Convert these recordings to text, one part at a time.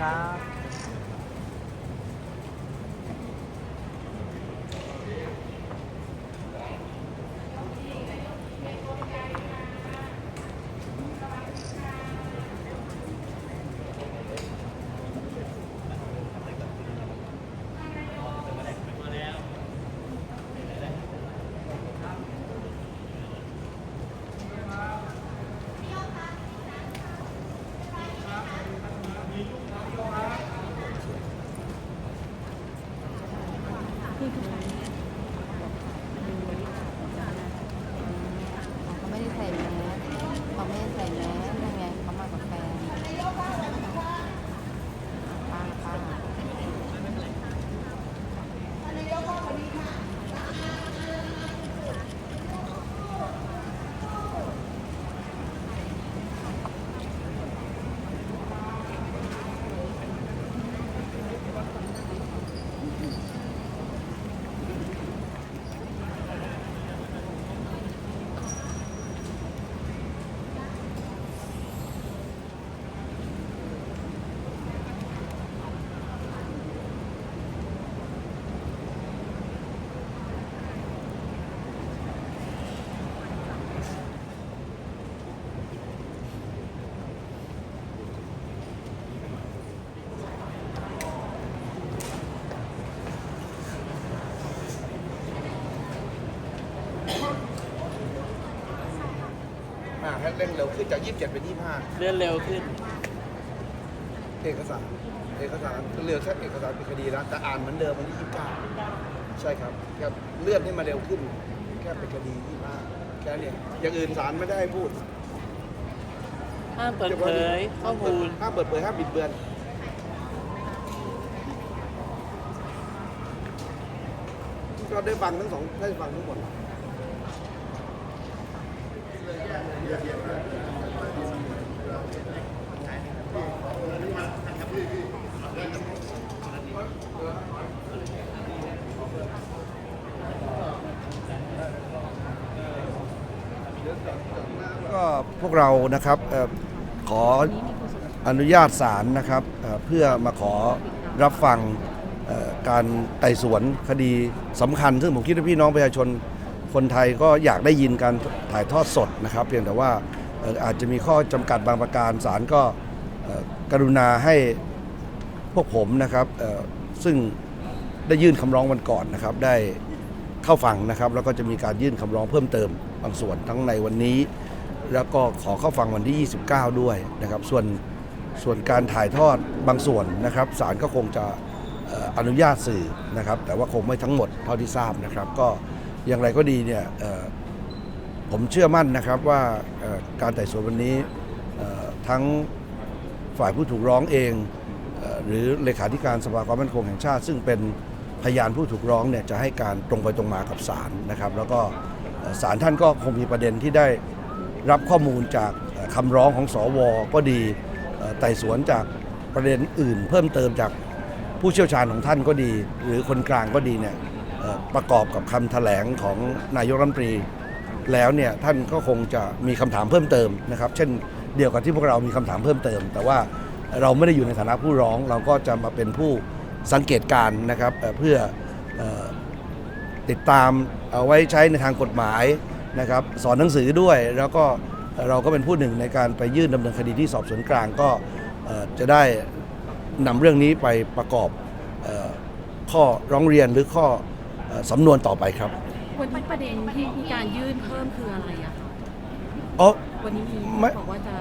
ครับ เขาไม่ได้ใส่แมสเขาไม่ได้ใส่แมสยังไงเขามากับแฟนป้าป้า อ่าให้เร่งเร็วขึ้นจาก 27 เป็นเลื่อนเร็วขึ้น25เอกสาร เอกสารเหลือแค่เอกสารเป็นคดีแล้วแต่อ่านเหมือนเดิมวันที่ 29 ใช่ครับแค่เลื่อนให้มาเร็วขึ้น แค่เป็นคดี 25 แค่นี้อย่างอื่นศาลไม่ได้ให้พูดห้ามเปิดเผยข้อมูล ห้ามเปิดเผยห้ามบิดเบือน ก็ได้ฟังทั้งสองได้ฟังทั้งหมด ก็พวกเรานะครับขออนุญาตศาลนะครับเพื่อมาขอรับฟังการไต่สวนคดีสำคัญ ซึ่งผมคิดว่าพี่น้องประชาชน คนไทยก็อยากได้ยินการถ่ายทอดสดนะครับ เพียงแต่ว่าอาจจะมีข้อจำกัดบางประการศาลก็กรุณาให้พวกผมนะครับซึ่งได้ยื่นคำร้องวันก่อนนะครับ ได้เข้าฟังนะครับ แล้วก็จะมีการยื่นคำร้องเพิ่มเติมบางส่วนทั้งในวันนี้ แล้วก็ขอเข้าฟังวันที่ 29 ด้วยนะครับ ส่วนส่วนการถ่ายทอดบางส่วนนะครับศาลก็คงจะอนุญาตสื่อนะครับ แต่ว่าคงไม่ทั้งหมดเท่าที่ทราบนะครับ ก็ อย่างไรก็ดีเนี่ยผมเชื่อมั่นนะครับว่าการไต่สวนวันนี้ทั้งฝ่ายผู้ถูกร้องเอง หรือเลขาธิการสภาความมั่นคงแห่งชาติ ซึ่งเป็นพยานผู้ถูกร้องเนี่ยจะให้การตรงไปตรงมากับศาลนะครับ แล้วก็ศาลท่านก็คงมีประเด็นที่ได้รับข้อมูลจากคำร้องของสวก็ดีไต่สวนจากประเด็นอื่น เพิ่มเติมจากผู้เชี่ยวชาญของท่านก็ดี หรือคนกลางก็ดีเนี่ย ประกอบกับคำแถลงของนายกรัฐมนตรี แล้วเนี่ยท่านก็คงจะมีคำถามเพิ่มเติมนะครับ เช่นเดียวกับที่พวกเรามีคำถามเพิ่มเติม แต่ว่าเราไม่ได้อยู่ในฐานะผู้ร้อง เราก็จะมาเป็นผู้สังเกตการณ์นะครับเพื่ออติดตามเอาไว้ใช้ในทางกฎหมายนะครับสอนหนังสือด้วยแล้วก็เราก็เป็นผู้หนึ่งในการไปยื่นดำเนินคดีที่สอบสวนกลางก็จะได้นำเรื่องนี้ไปประกอบอข้อร้องเรียนหรือข้อ สำนวนต่อไปครับ วันนี้ประเด็นที่มีการยื่นเพิ่มคืออะไรอะคะอ๋อ วันนี้มีไม่ บอกว่าจะ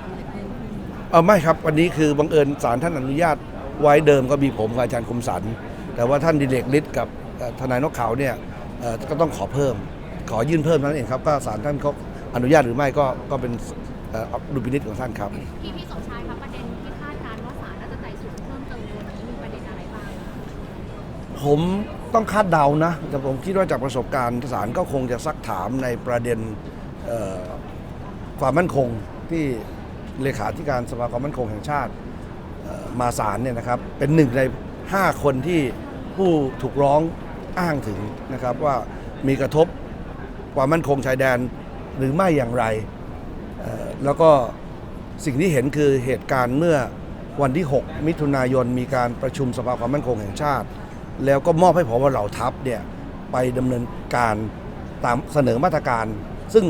ทำอะไรเพิ่มขึ้นเออไม่ครับ วันนี้คือบังเอิญศาลท่านอนุญาตไว้เดิมก็มีผมกับอาจารย์คมสัน แต่ว่าท่านดิเลกฤทธิ์กับเอ่อทนายนกเขาเนี่ยเอ่อก็ต้องขอเพิ่ม ขอยื่นเพิ่มเท่านั้นเองครับก็ศาลท่านเขาอนุญาตหรือไม่ก็ก็เป็นเอ่อดุลพินิจของท่านครับ พี่พี่สมชายครับประเด็นที่คาดการณ์ว่าศาลน่าจะไต่สวนเพิ่มเติมในวันนี้มีประเด็นอะไรบ้าง ผม ต้องคาดเดานะแต่ผมคิดว่าจากประสบการณ์ศาลก็คงจะซักถามในประเด็นความมั่นคงที่เลขาธิการสภาความมั่นคงแห่งชาติมาศาลเนี่ยนะครับ เป็นหนึ่งใน 5 คนที่ผู้ถูกร้องอ้างถึงนะครับว่ามีกระทบความมั่นคงชายแดนหรือไม่อย่างไร แล้วก็สิ่งที่เห็นคือเหตุการณ์เมื่อวันที่ 6 มิถุนายนมีการประชุมสภาความมั่นคงแห่งชาติ แล้วก็มอบให้พบเหล่าทัพเนี่ยไปดำเนินการตามเสนอมาตรการ ซึ่ง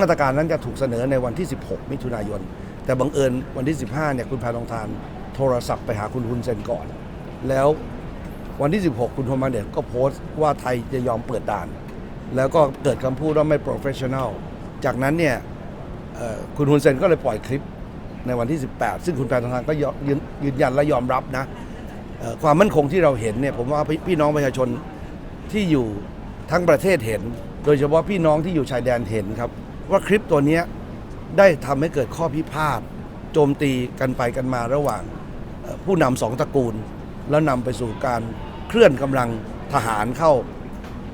มาตรการนั้นจะถูกเสนอในวันที่ 16 มิถุนายน แต่บังเอิญวันที่ 15เนี่ยคุณแพทองทานโทรศัพท์ไปหาคุณฮุนเซนก่อน แล้ววันที่ 16 คุณโทมาเดตก็โพสต์ว่าไทยจะยอมเปิดด่าน แล้วก็เกิดคำพูดว่าไม่ professional จากนั้นเนี่ยคุณฮุนเซนก็เลยปล่อยคลิปในวันที่ 18 ซึ่งคุณแพทองทานก็ยืนยันและยอมรับนะ ความมั่นคงที่เราเห็นเนี่ยผมว่าพี่พี่น้องประชาชนที่อยู่ทั้งประเทศเห็น โดยเฉพาะพี่น้องที่อยู่ชายแดนเห็นครับ ว่าคลิปตัวนี้ได้ทำให้เกิดข้อพิพาทโจมตีกันไปกันมาระหว่างผู้นำสองตระกูล แล้วนำไปสู่การเคลื่อนกำลังทหารเข้า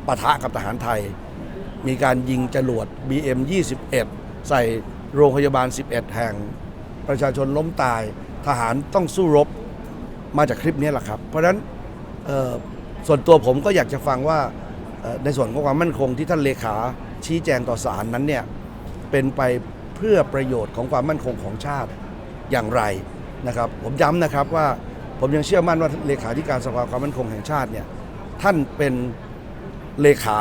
ปะทะกับทหารไทย มีการยิงจรวด BM 21 ใส่โรงพยาบาล 11 แห่ง ประชาชนล้มตายทหารต้องสู้รบ มาจากคลิปนี้แหละครับ เพราะฉะนั้นส่วนตัวผมก็อยากจะฟังว่าในส่วนของความมั่นคงที่ท่านเลขาชี้แจงต่อศาลนั้นเนี่ยเป็นไปเพื่อประโยชน์ของความมั่นคงของชาติอย่างไรนะครับ ผมย้ำนะครับว่าผมยังเชื่อมั่นว่าเลขาธิการสภาความมั่นคงแห่งชาติเนี่ยท่านเป็นเลขา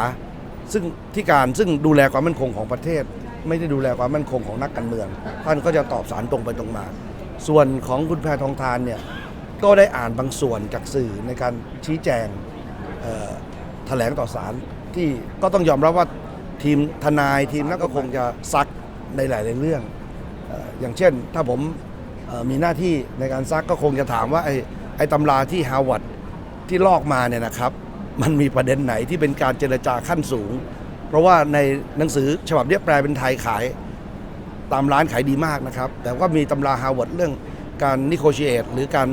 ซึ่งที่การซึ่งดูแลความมั่นคงของประเทศ ไม่ได้ดูแลความมั่นคงของนักการเมือง ท่านก็จะตอบสารตรงไปตรงมา ส่วนของคุณแพทองทานเนี่ย ก็ได้อ่านบางส่วนจากสื่อในการชี้แจงแถลงต่อสารที่ก็ต้องยอมรับว่าทีมทนายทีมนั้นก็คงจะซักในหลาย ๆ เรื่อง อย่างเช่นถ้าผมมีหน้าที่ในการซักก็คงจะถามว่าไอ้ไอตำราที่ฮาวาดที่ลอกมาเนี่ยนะครับ มันมีประเด็นไหนที่เป็นการเจรจาขั้นสูง เพราะว่าในหนังสือฉบับเนี้ยแปลเป็นไทยขายตามร้านขายดีมากนะครับ แต่ว่ามีตำราฮาวาดเรื่องการนิโคช a t e หรือการ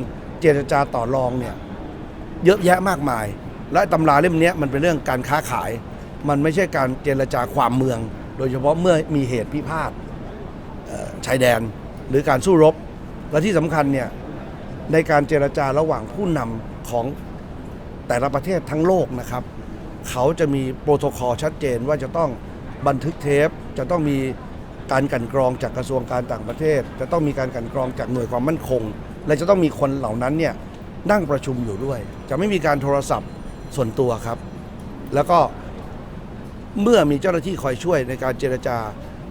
เจรจาต่อรองเนี่ยเยอะแยะมากมาย และตำราเล่มนี้มันเป็นเรื่องการค้าขาย มันไม่ใช่การเจรจาความเมือง โดยเฉพาะเมื่อมีเหตุพิพาทชายแดนหรือการสู้รบ และที่สำคัญเนี่ยในการเจรจาระหว่างผู้นำของแต่ละประเทศทั้งโลกนะครับ เขาจะมีโปรโตคอลชัดเจนว่าจะต้องบันทึกเทป จะต้องมีการกันกรองจากกระทรวงการต่างประเทศ จะต้องมีการกันกรองจากหน่วยความมั่นคง และจะต้องมีคนเหล่านั้นเนี่ยนั่งประชุมอยู่ด้วย จะไม่มีการโทรศัพท์ส่วนตัวครับ แล้วก็เมื่อมีเจ้าหน้าที่คอยช่วยในการเจรจา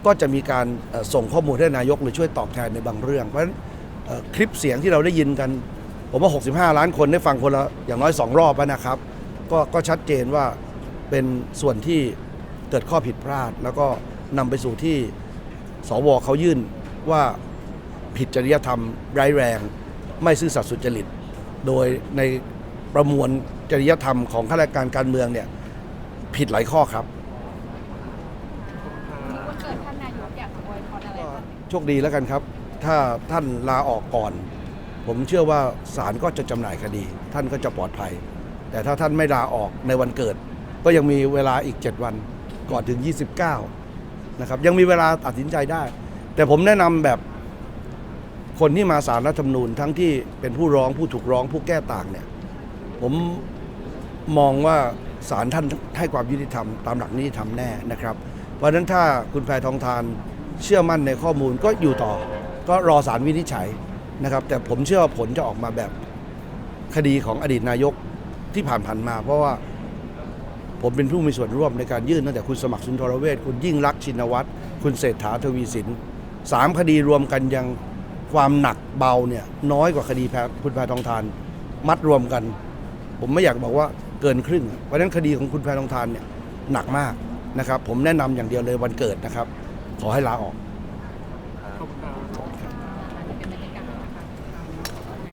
ก็จะมีการส่งข้อมูลให้นายกหรือช่วยตอบแทนในบางเรื่อง เพราะฉะนั้นคลิปเสียงที่เราได้ยินกัน ผมว่า 65 ล้านคนได้ฟังคนละอย่างน้อย 2 รอบแล้วนะครับกก็ชัดเจนว่าเป็นส่วนที่เกิดข้อผิดพลาด แล้วก็นำไปสู่ที่สวเขายื่นว่าผิดจริยธรรมร้ายแรง ไม่ซื่อสัตย์สุจริต โดยในประมวลจริยธรรมของข้าราชการการเมืองเนี่ยผิดหลายข้อครับวันเกิดท่านนายกอยากอวยพรอะไรก็คะโชคดีแล้วกันครับ ถ้าท่านลาออกก่อน ผมเชื่อว่าศาลก็จะจำหน่ายคดี ท่านก็จะปลอดภัย แต่ถ้าท่านไม่ลาออกในวันเกิด ก็ยังมีเวลาอีก 7 วันก่อนถึง 29 นะครับยังมีเวลาตัดสินใจได้ แต่ผมแนะนำแบบ คนที่มาสารรัฐธรรมนูญทั้งที่เป็นผู้ร้องผู้ถูกร้องผู้แก้ต่างเนี่ยผมมองว่าศาลท่านให้ความยุติธรรมตามหลักนิติธรรมแน่นะครับ เพราะฉะนั้นถ้าคุณแพทองทานเชื่อมั่นในข้อมูลก็อยู่ต่อ ก็รอศาลวินิจฉัยนะครับ แต่ผมเชื่อว่าผลจะออกมาแบบคดีของอดีตนายกที่ผ่านๆมา เพราะว่าผมเป็นผู้มีส่วนร่วมในการยื่นตั้งแต่คุณสมัครสุนทรเวชคุณยิ่งรักชินวัตรคุณเศรษฐาทวีสินสามคดีรวมกันยัง ความหนักเบาเนี่ยน้อยกว่าคดีแพคุณแพทองทาน มัดรวมกัน ผมไม่อยากบอกว่าเกินครึ่ง เพราะฉะนั้นคดีของคุณแพทองทานเนี่ยหนักมากนะครับ ผมแนะนำอย่างเดียวเลยวันเกิดนะครับ ขอให้ลาออก